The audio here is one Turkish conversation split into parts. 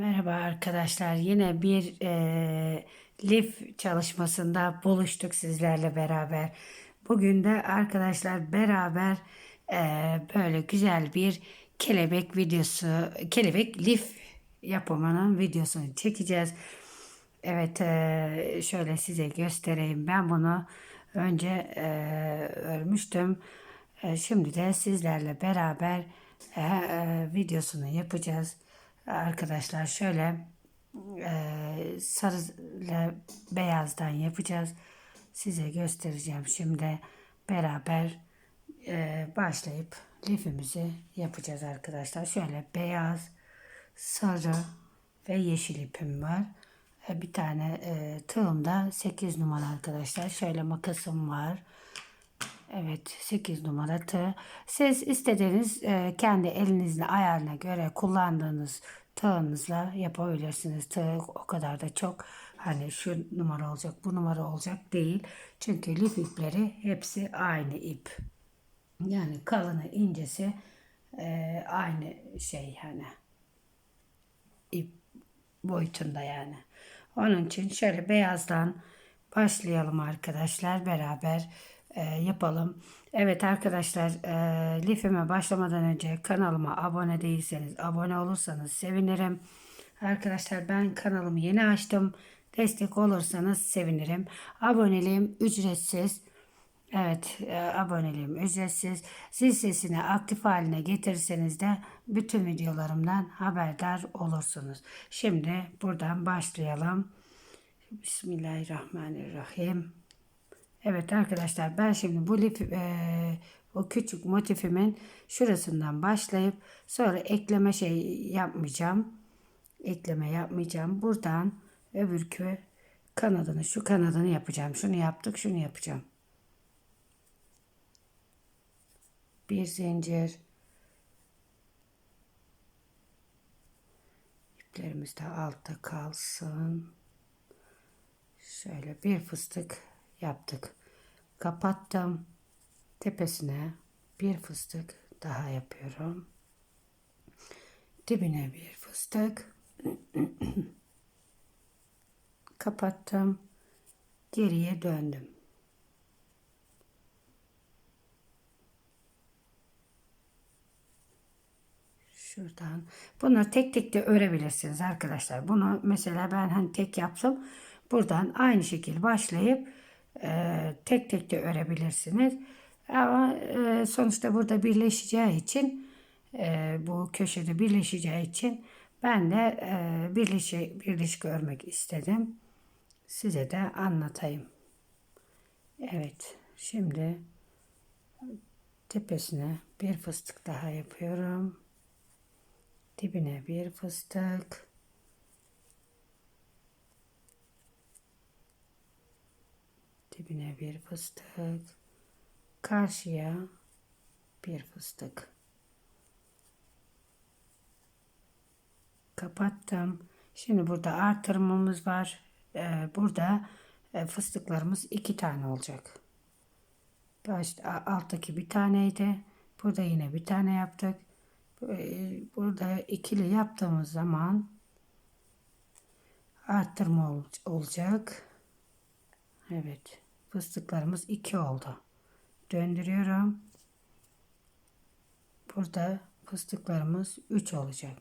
Merhaba arkadaşlar. Yine bir e, lif çalışmasında buluştuk sizlerle beraber. Bugün de arkadaşlar beraber e, böyle güzel bir kelebek videosu, kelebek lif yapımının videosunu çekeceğiz. Evet, e, şöyle size göstereyim. Ben bunu önce e, örmüştüm. E, şimdi de sizlerle beraber e, e, videosunu yapacağız. Arkadaşlar şöyle e, sarı ile beyazdan yapacağız. Size göstereceğim şimdi beraber e, başlayıp lifimizi yapacağız arkadaşlar. Şöyle beyaz, sarı ve yeşil ipim var. E, bir tane e, tığımda 8 numara arkadaşlar. Şöyle makasım var. Evet 8 numara tığ. Siz istediğiniz e, kendi elinizle ayarına göre kullandığınız tığınızla yapabilirsiniz. Tığ o kadar da çok hani şu numara olacak bu numara olacak değil. Çünkü lif ipleri hepsi aynı ip. Yani kalını incesi e, aynı şey yani ip boyutunda yani. Onun için şöyle beyazdan başlayalım arkadaşlar beraber e, yapalım. Evet arkadaşlar e, lifime başlamadan önce kanalıma abone değilseniz abone olursanız sevinirim. Arkadaşlar ben kanalımı yeni açtım. Destek olursanız sevinirim. Aboneliğim ücretsiz. Evet e, aboneliğim ücretsiz. Zil sesini aktif haline getirirseniz de bütün videolarımdan haberdar olursunuz. Şimdi buradan başlayalım. Bismillahirrahmanirrahim. Evet arkadaşlar ben şimdi bu lif, e, o küçük motifimin şurasından başlayıp sonra ekleme şey yapmayacağım. Ekleme yapmayacağım. Buradan öbürkü kanadını şu kanadını yapacağım. Şunu yaptık şunu yapacağım. Bir zincir. İplerimiz de altta kalsın. Şöyle bir fıstık yaptık. Kapattım. Tepesine bir fıstık daha yapıyorum. Dibine bir fıstık. Kapattım. Geriye döndüm. Şuradan. Bunları tek tek de örebilirsiniz arkadaşlar. Bunu mesela ben hani tek yaptım. Buradan aynı şekilde başlayıp e, tek tek de örebilirsiniz. Ama e, sonuçta burada birleşeceği için e, bu köşede birleşeceği için ben de e, birleşik, birleşik örmek istedim. Size de anlatayım. Evet. Şimdi tepesine bir fıstık daha yapıyorum. Dibine bir fıstık. Dibine bir fıstık, karşıya bir fıstık. Kapattım. Şimdi burada artırmamız var. Ee, burada e, fıstıklarımız iki tane olacak. Başta alttaki bir taneydi. Burada yine bir tane yaptık. Ee, burada ikili yaptığımız zaman arttırma olacak. Evet. Fıstıklarımız 2 oldu. Döndürüyorum. Burada fıstıklarımız 3 olacak.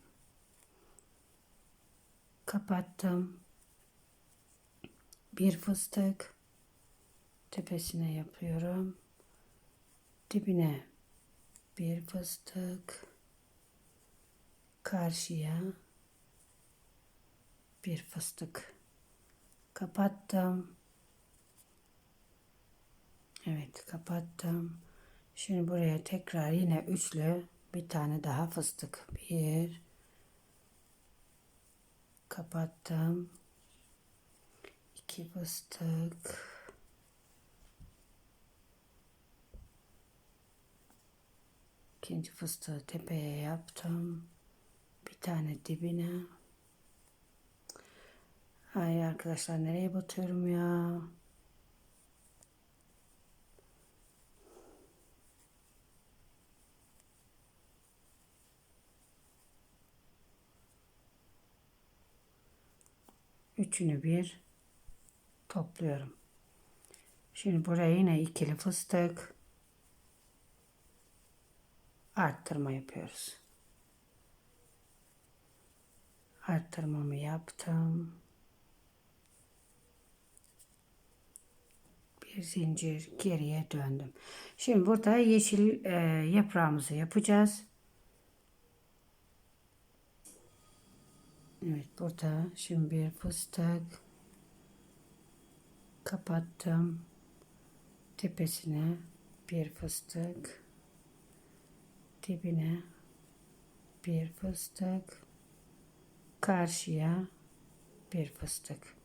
Kapattım. Bir fıstık tepesine yapıyorum. Dibine bir fıstık karşıya bir fıstık kapattım Evet kapattım. Şimdi buraya tekrar yine üçlü bir tane daha fıstık. Bir. Kapattım. iki fıstık. İkinci fıstığı tepeye yaptım. Bir tane dibine. Ay arkadaşlar nereye batıyorum ya? Üçünü bir topluyorum. Şimdi buraya yine ikili fıstık arttırma yapıyoruz. Arttırmamı yaptım. Bir zincir geriye döndüm. Şimdi burada yeşil e, yaprağımızı yapacağız. Evet burada şimdi bir fıstık kapattım. Tepesine bir fıstık dibine bir fıstık karşıya bir fıstık.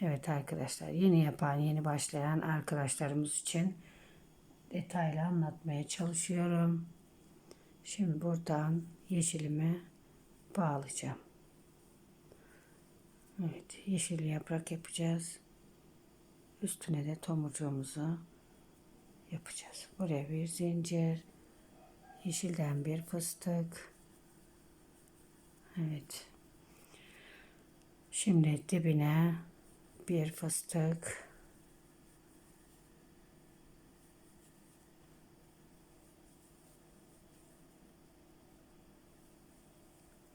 Evet arkadaşlar yeni yapan yeni başlayan arkadaşlarımız için detaylı anlatmaya çalışıyorum. Şimdi buradan yeşilime bağlayacağım. Evet yeşil yaprak yapacağız. Üstüne de tomurcuğumuzu yapacağız. Buraya bir zincir. Yeşilden bir fıstık. Evet. Şimdi dibine bir fıstık.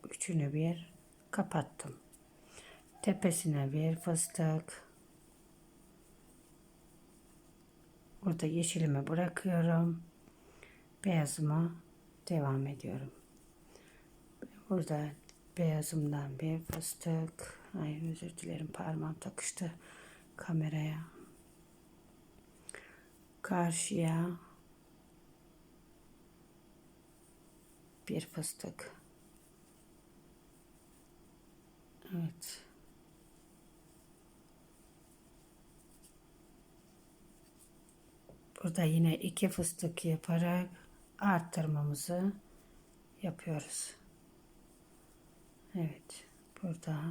Üçünü bir kapattım. Tepesine bir fıstık. Burada yeşilimi bırakıyorum. Beyazıma devam ediyorum. Burada beyazımdan bir fıstık. Ay özür dilerim parmağım takıştı kameraya. Karşıya bir fıstık. Evet. Burada yine iki fıstık yaparak arttırmamızı yapıyoruz. Evet. Burada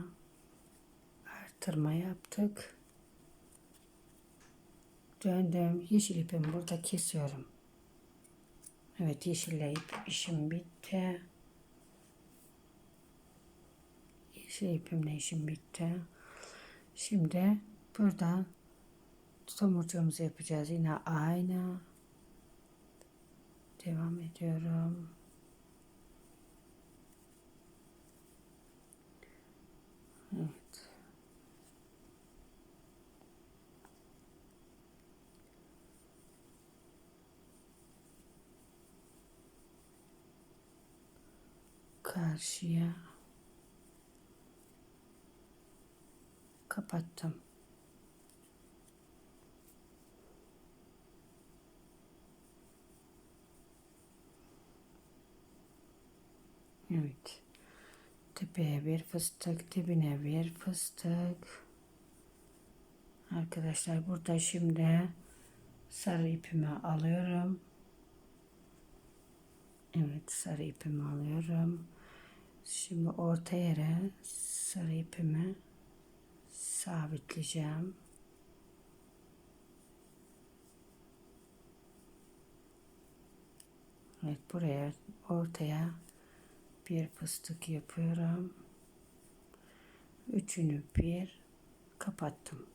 arttırma yaptık. Döndüm. Yeşil ipimi burada kesiyorum. Evet yeşille ip işim bitti. Yeşil ipimle işim bitti. Şimdi burada tomurcuğumuzu yapacağız. Yine aynı. Devam ediyorum. Evet. Karşıya kapattım. Evet. Tepeye bir fıstık, dibine bir fıstık. Arkadaşlar burada şimdi sarı ipimi alıyorum. Evet sarı ipimi alıyorum. Şimdi orta yere sarı ipimi sabitleyeceğim. Evet buraya ortaya bir fıstık yapıyorum. Üçünü bir kapattım.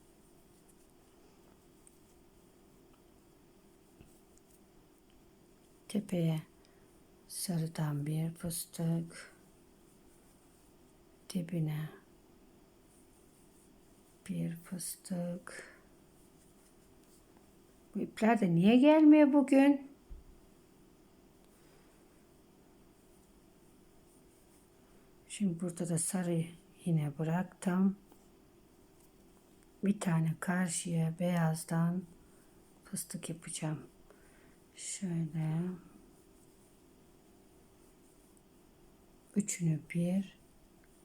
Tepeye sarıdan bir fıstık dibine bir fıstık bu ipler de niye gelmiyor bugün? Şimdi burada da sarı yine bıraktım. Bir tane karşıya beyazdan fıstık yapacağım. Şöyle üçünü bir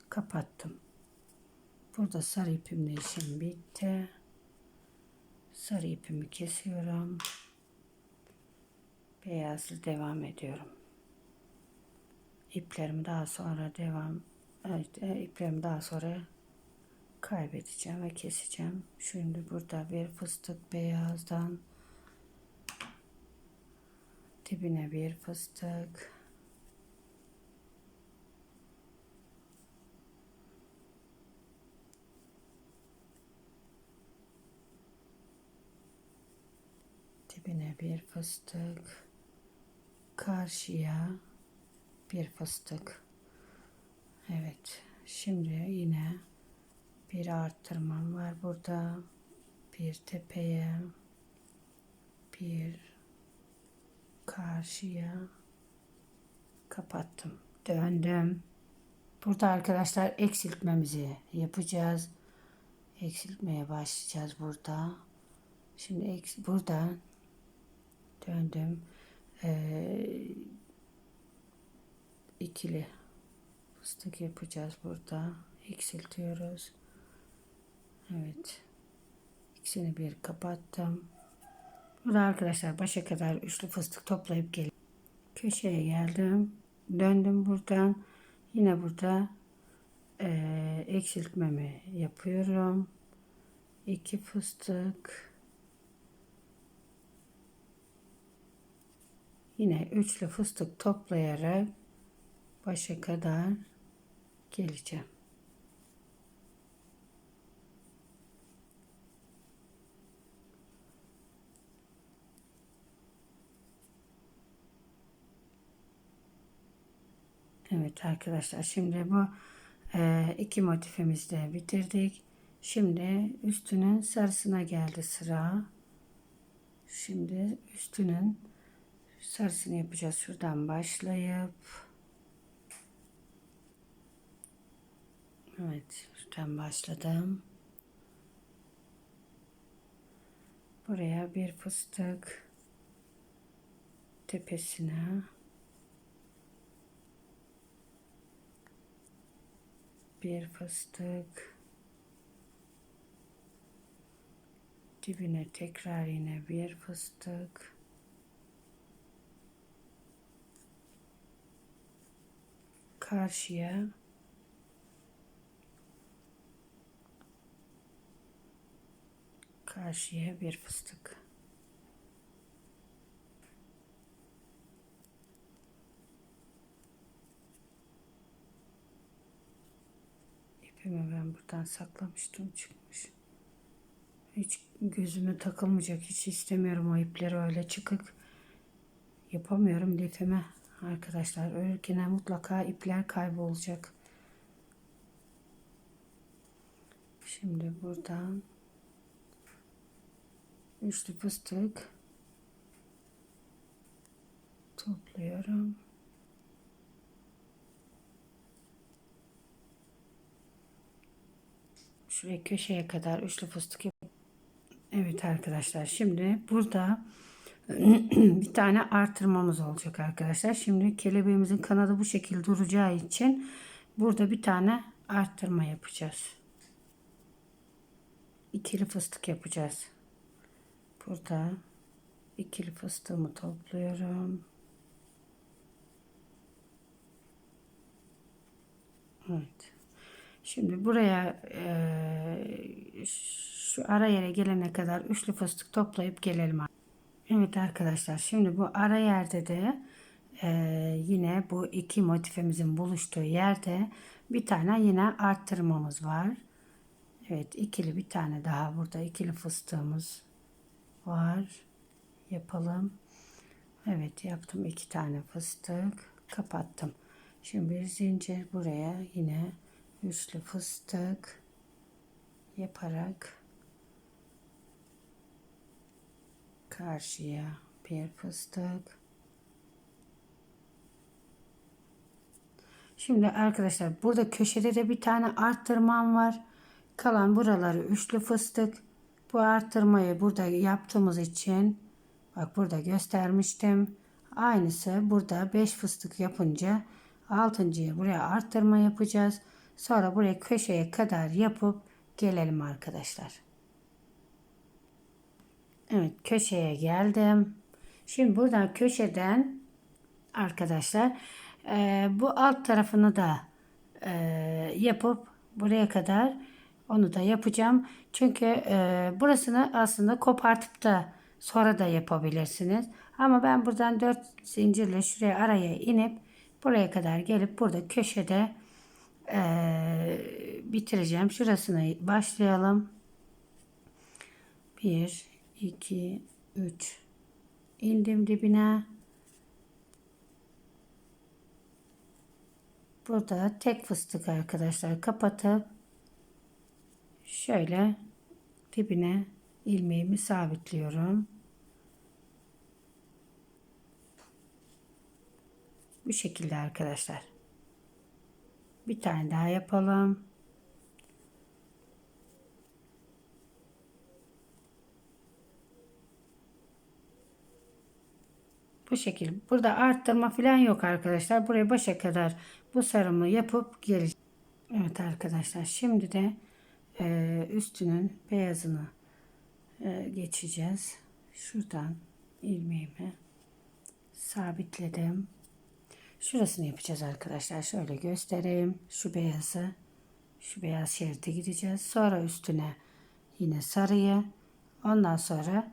kapattım. Burada sarı ipimle işim bitti. Sarı ipimi kesiyorum. Beyazlı devam ediyorum iplerimi daha sonra devam evet, iplerimi daha sonra kaybedeceğim ve keseceğim. Şimdi burada bir fıstık beyazdan dibine bir fıstık dibine bir fıstık karşıya bir fıstık. Evet şimdi yine bir arttırmam var burada. Bir tepeye bir karşıya. Kapattım döndüm. Burada arkadaşlar eksiltmemizi yapacağız. Eksiltmeye başlayacağız burada. Şimdi eks- buradan döndüm. Ee, ikili fıstık yapacağız burada. Eksiltiyoruz. Evet. İkisini bir kapattım. Burada arkadaşlar başa kadar üçlü fıstık toplayıp gel köşeye geldim. Döndüm buradan. Yine burada eee, eksiltmemi yapıyorum. İki fıstık. Yine üçlü fıstık toplayarak başa kadar geleceğim. Evet arkadaşlar şimdi bu e, iki motifimizi de bitirdik. Şimdi üstünün sarısına geldi sıra. Şimdi üstünün sarısını yapacağız. Şuradan başlayıp Evet, şuradan başladım. Buraya bir fıstık tepesine bir fıstık dibine tekrar yine bir fıstık karşıya karşıya bir fıstık. İpimi ben buradan saklamıştım çıkmış. Hiç gözüme takılmayacak hiç istemiyorum o ipleri öyle çıkık. Yapamıyorum lifime arkadaşlar örürken mutlaka ipler kaybolacak. Şimdi buradan üçlü fıstık topluyorum şuraya köşeye kadar üçlü fıstık yap Evet arkadaşlar şimdi burada bir tane artırmamız olacak arkadaşlar. Şimdi kelebeğimizin kanadı bu şekilde duracağı için burada bir tane arttırma yapacağız. İkili fıstık yapacağız. Burada ikili fıstığımı topluyorum. Evet. Şimdi buraya eee, şu ara yere gelene kadar üçlü fıstık toplayıp gelelim. Evet arkadaşlar şimdi bu ara yerde de eee, yine bu iki motifimizin buluştuğu yerde bir tane yine arttırmamız var. Evet ikili bir tane daha burada ikili fıstığımız var. Yapalım. Evet yaptım iki tane fıstık kapattım. Şimdi bir zincir buraya yine üçlü fıstık yaparak karşıya bir fıstık. Şimdi arkadaşlar burada köşede de bir tane arttırmam var. Kalan buraları üçlü fıstık. Bu arttırmayı burada yaptığımız için bak burada göstermiştim. Aynısı burada 5 fıstık yapınca 6.ya buraya arttırma yapacağız. Sonra buraya köşeye kadar yapıp gelelim arkadaşlar. Evet köşeye geldim. Şimdi buradan köşeden arkadaşlar e, bu alt tarafını da e, yapıp buraya kadar onu da yapacağım. Çünkü e, burasını aslında kopartıp da sonra da yapabilirsiniz. Ama ben buradan 4 zincirle şuraya araya inip buraya kadar gelip burada köşede e, bitireceğim. Şurasını başlayalım. 1 2 3 indim dibine. Burada tek fıstık arkadaşlar kapatıp şöyle dibine ilmeğimi sabitliyorum. Bu şekilde arkadaşlar. Bir tane daha yapalım. Bu şekilde. Burada arttırma falan yok arkadaşlar. Buraya başa kadar bu sarımı yapıp geleceğim. Evet arkadaşlar. Şimdi de e, üstünün beyazını e, geçeceğiz. Şuradan ilmeğimi sabitledim. Şurasını yapacağız arkadaşlar. Şöyle göstereyim. Şu beyazı şu beyaz şerite gideceğiz. Sonra üstüne yine sarıyı. Ondan sonra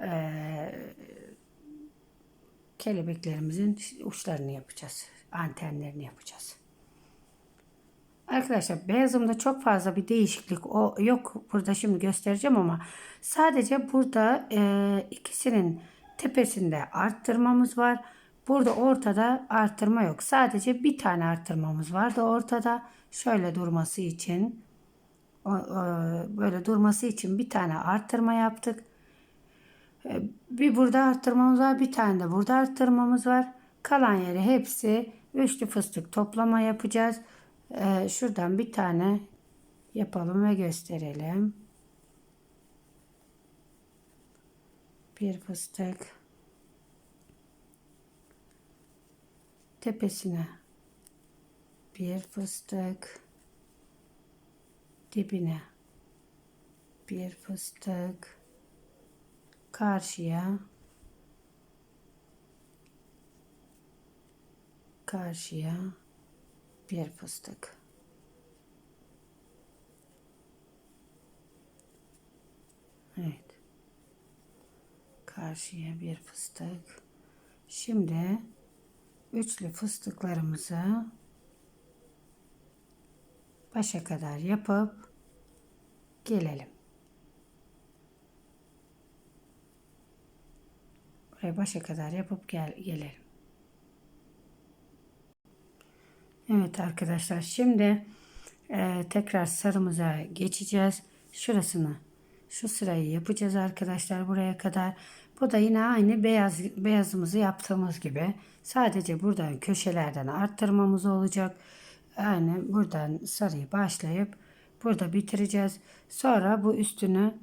eee kelebeklerimizin uçlarını yapacağız. Antenlerini yapacağız. Arkadaşlar beyazımda çok fazla bir değişiklik o yok burada şimdi göstereceğim ama sadece burada e, ikisinin tepesinde arttırmamız var. Burada ortada arttırma yok. Sadece bir tane arttırmamız vardı ortada. Şöyle durması için o, böyle durması için bir tane arttırma yaptık. E, bir burada arttırmamız var, bir tane de burada arttırmamız var. Kalan yeri hepsi üçlü fıstık toplama yapacağız. Ee, şuradan bir tane yapalım ve gösterelim. Bir fıstık. Tepesine bir fıstık. Dibine bir fıstık. Karşıya karşıya bir fıstık. Evet. Karşıya bir fıstık. Şimdi üçlü fıstıklarımızı başa kadar yapıp gelelim. Buraya başa kadar yapıp gel gelelim. Evet arkadaşlar şimdi e, tekrar sarımıza geçeceğiz. Şurasını şu sırayı yapacağız arkadaşlar buraya kadar. Bu da yine aynı beyaz beyazımızı yaptığımız gibi. Sadece buradan köşelerden arttırmamız olacak. Yani buradan sarıyı başlayıp burada bitireceğiz. Sonra bu üstünü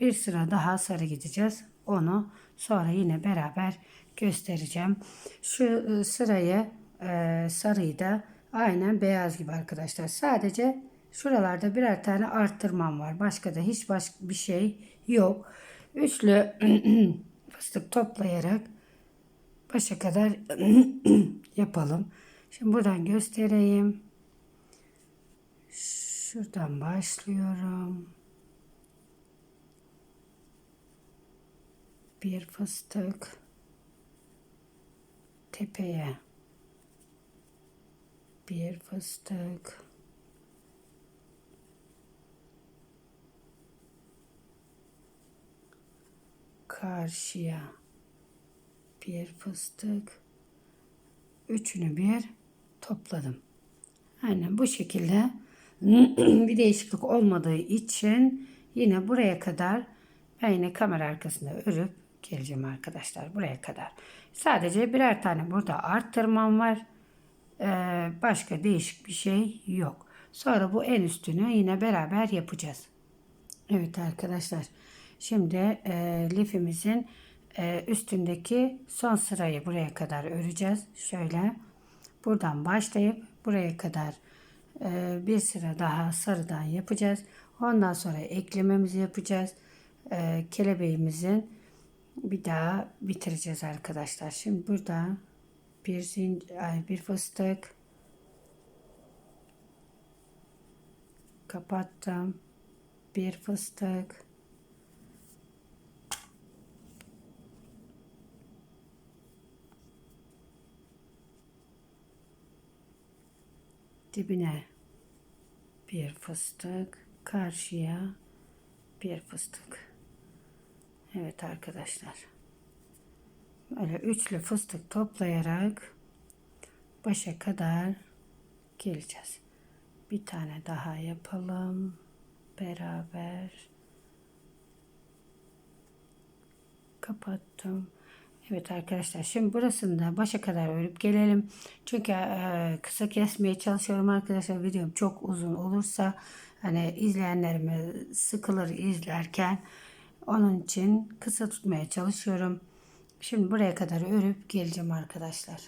bir sıra daha sarı gideceğiz. Onu sonra yine beraber göstereceğim. Şu e, sırayı e, sarıyı da Aynen beyaz gibi arkadaşlar. Sadece şuralarda birer tane arttırmam var. Başka da hiç başka bir şey yok. Üçlü fıstık toplayarak başa kadar yapalım. Şimdi buradan göstereyim. Şuradan başlıyorum. Bir fıstık tepeye bir fıstık karşıya bir fıstık üçünü bir topladım. Aynen bu şekilde bir değişiklik olmadığı için yine buraya kadar ben yine kamera arkasında örüp geleceğim arkadaşlar buraya kadar. Sadece birer tane burada arttırmam var. Ee, başka değişik bir şey yok. Sonra bu en üstünü yine beraber yapacağız. Evet arkadaşlar. Şimdi e, lifimizin e, üstündeki son sırayı buraya kadar öreceğiz. Şöyle buradan başlayıp buraya kadar e, bir sıra daha sarıdan yapacağız. Ondan sonra eklememizi yapacağız. E, kelebeğimizin bir daha bitireceğiz arkadaşlar. Şimdi burada bir zincir, ay bir fıstık kapattım. Bir fıstık dibine bir fıstık karşıya bir fıstık. Evet arkadaşlar. Böyle üçlü fıstık toplayarak başa kadar geleceğiz. Bir tane daha yapalım beraber. Kapattım. Evet arkadaşlar şimdi burasını da başa kadar örüp gelelim. Çünkü e, kısa kesmeye çalışıyorum arkadaşlar. Videom çok uzun olursa hani izleyenlerime sıkılır izlerken onun için kısa tutmaya çalışıyorum. Şimdi buraya kadar örüp geleceğim arkadaşlar.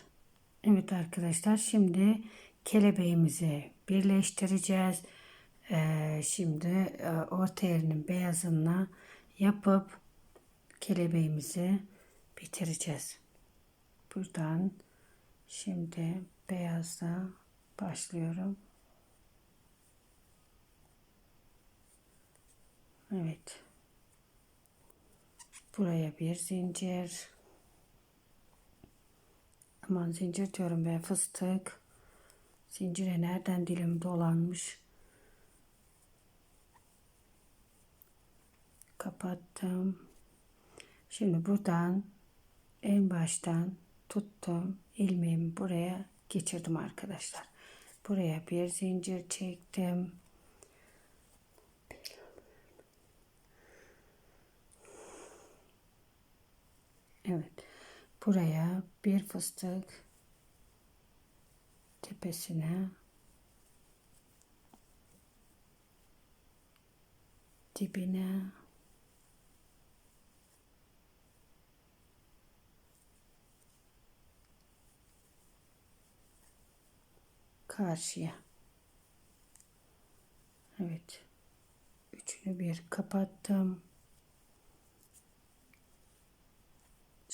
Evet arkadaşlar şimdi kelebeğimizi birleştireceğiz. Ee, şimdi e, orta yerinin beyazını yapıp kelebeğimizi bitireceğiz. Buradan şimdi beyazla başlıyorum. Evet. Buraya bir zincir. Aman zincir diyorum ben fıstık. Zincire nereden dilim dolanmış. Kapattım. Şimdi buradan en baştan tuttum. ilmeğimi buraya geçirdim arkadaşlar. Buraya bir zincir çektim. Evet. Buraya bir fıstık tepesine dibine karşıya. Evet. Üçünü bir kapattım.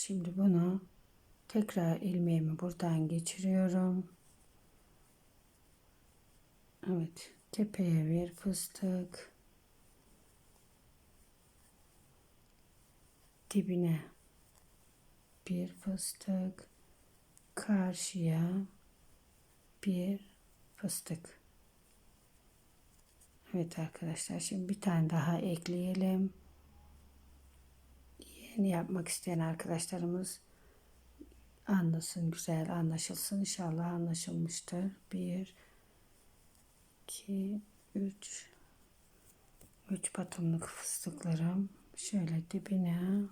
Şimdi bunu tekrar ilmeğimi buradan geçiriyorum. Evet. Tepeye bir fıstık. Dibine bir fıstık. Karşıya bir fıstık. Evet arkadaşlar şimdi bir tane daha ekleyelim. Yeni yapmak isteyen arkadaşlarımız anlasın güzel anlaşılsın. İnşallah anlaşılmıştır. Bir, iki, üç, üç batımlık fıstıklarım şöyle dibine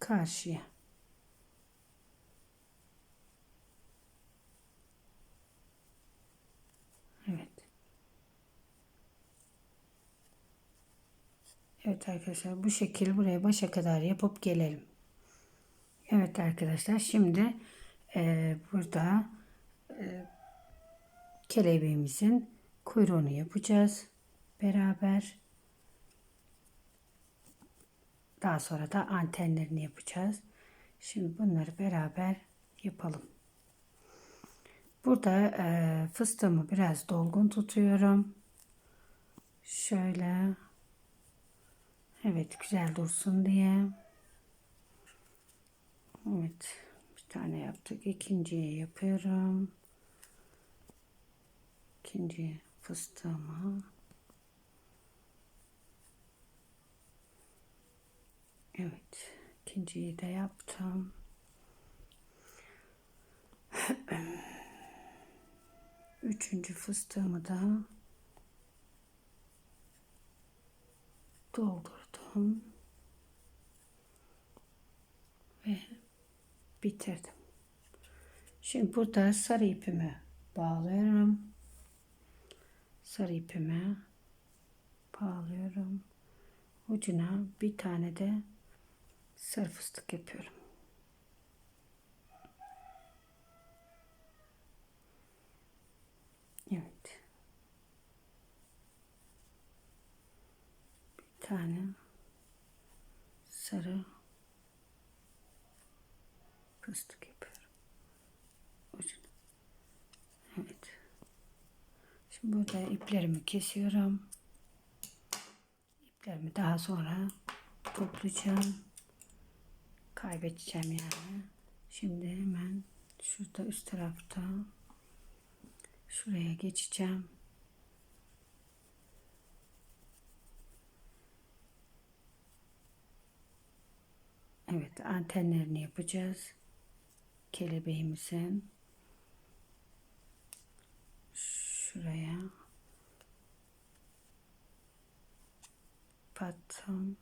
karşıya. Evet. Evet arkadaşlar bu şekil buraya başa kadar yapıp gelelim. Evet arkadaşlar şimdi e, burada e, kelebeğimizin kuyruğunu yapacağız beraber. Daha sonra da antenlerini yapacağız. Şimdi bunları beraber yapalım. Burada e, fıstığımı biraz dolgun tutuyorum. Şöyle. Evet güzel dursun diye. Evet. Bir tane yaptık. İkinciye yapıyorum. İkinci fıstığımı. Evet. ikinciyi de yaptım. Üçüncü fıstığımı da doldurdum ve bitirdim. Şimdi burada sarı ipimi bağlıyorum. Sarı ipimi bağlıyorum. Ucuna bir tane de sarı fıstık yapıyorum. Evet. Bir tane sarı fıstık yapıyorum. Ucuna. Evet. Şimdi burada iplerimi kesiyorum. İplerimi daha sonra toplayacağım. Kaybedeceğim yani. Şimdi hemen şurada üst tarafta Şuraya geçeceğim. Evet antenlerini yapacağız. Kelebeğimizin. Şuraya. Patron.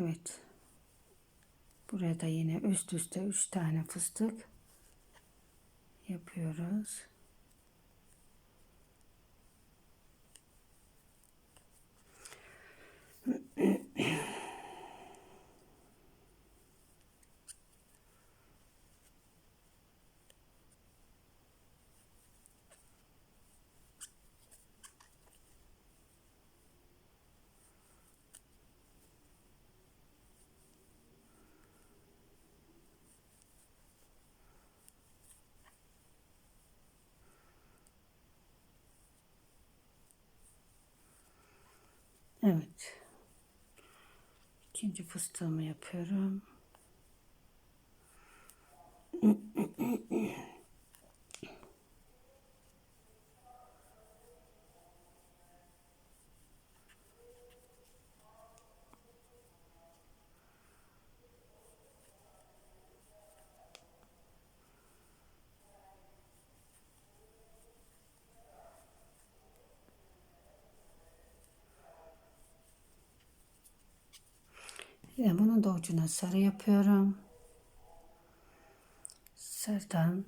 Evet. Burada yine üst üste 3 tane fıstık yapıyoruz. Evet. İkinci fıstığımı yapıyorum. Yine bunun da ucuna sarı yapıyorum. Sarıdan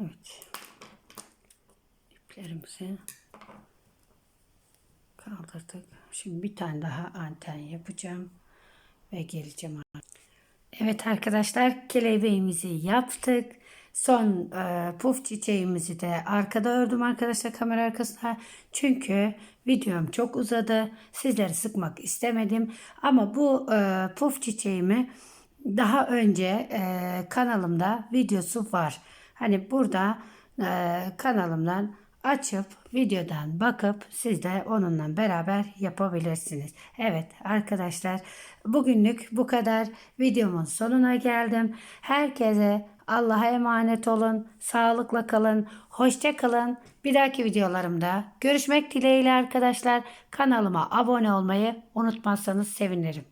Evet. İplerimizi kaldırdık. Şimdi bir tane daha anten yapacağım ve geleceğim. Evet arkadaşlar kelebeğimizi yaptık. Son e, puf çiçeğimizi de arkada ördüm arkadaşlar kamera arkasına. Çünkü videom çok uzadı. Sizleri sıkmak istemedim. Ama bu e, puf çiçeğimi daha önce e, kanalımda videosu var. Hani burada e, kanalımdan açıp videodan bakıp siz de onunla beraber yapabilirsiniz. Evet arkadaşlar bugünlük bu kadar. Videomun sonuna geldim. Herkese Allah'a emanet olun. Sağlıkla kalın. Hoşça kalın. Bir dahaki videolarımda görüşmek dileğiyle arkadaşlar. Kanalıma abone olmayı unutmazsanız sevinirim.